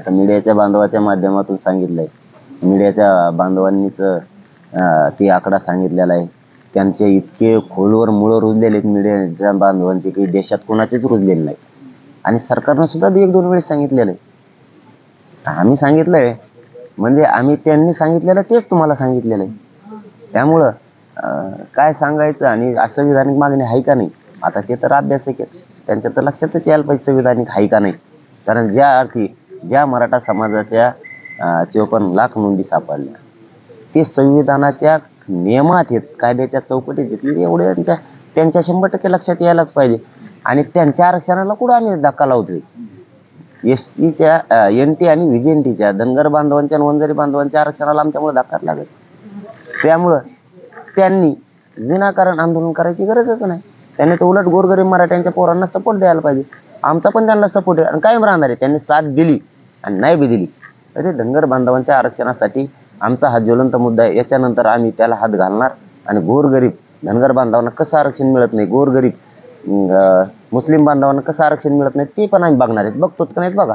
आता मीडियाच्या बांधवाच्या माध्यमातून सांगितलंय. मीडियाच्या बांधवांनीच ती ते आकडा सांगितलेला आहे. त्यांचे इतके खोलवर मुळं रुजलेले आहेत मीडियाच्या बांधवांचे की देशात कोणाचेच रुजलेले नाही आणि सरकारनं सुद्धा एक दोन वेळेस सांगितलेलं आहे. आम्ही सांगितलंय म्हणजे आम्ही त्यांनी सांगितलेलं तेच तुम्हाला सांगितलेलं आहे. त्यामुळं काय सांगायचं आणि संविधानिक मागणी आहे का नाही? आता ते तर अभ्यासक आहेत. त्यांच्या तर लक्षातच यायला पाहिजे संविधानिक आहे का नाही? कारण ज्या अर्थी ज्या मराठा समाजाच्या चोपन्न लाख नोंदी सापडल्या. ते संविधानाच्या नियमात आहेत कायद्याच्या चौकटीत घेतली म्हणजे एवढे त्यांच्या त्यांच्या शंभर टक्के लक्षात यायलाच पाहिजे. आणि त्यांच्या आरक्षणाला कुठं आम्ही धक्का लावतोय एस टीच्या एन टी आणि व्ही एन टीच्या धनगर बांधवांच्या वंजारी बांधवांच्या आरक्षणाला आमच्यामुळे धक्काच लागत. त्यामुळं त्यांनी विनाकारण आंदोलन करायची गरजच नाही. त्यांनी तर उलट गोरगरीब मराठ्यांच्या पोरांना सपोर्ट द्यायला पाहिजे. आमचा पण त्यांना सपोर्ट आहे आणि कायम राहणार आहे. त्यांनी साथ दिली. आणि नाही बी दिली. अरे धनगर बांधवांच्या आरक्षणासाठी आमचा हा ज्वलंत मुद्दा आहे. याच्यानंतर आम्ही त्याला हात घालणार आणि गोरगरीब धनगर बांधवांना कसं आरक्षण मिळत नाही गोरगरीब मुस्लिम बांधवांना कसं आरक्षण मिळत नाही ते पण आम्ही बघणार आहेत. बघतोच का नाहीत बघा?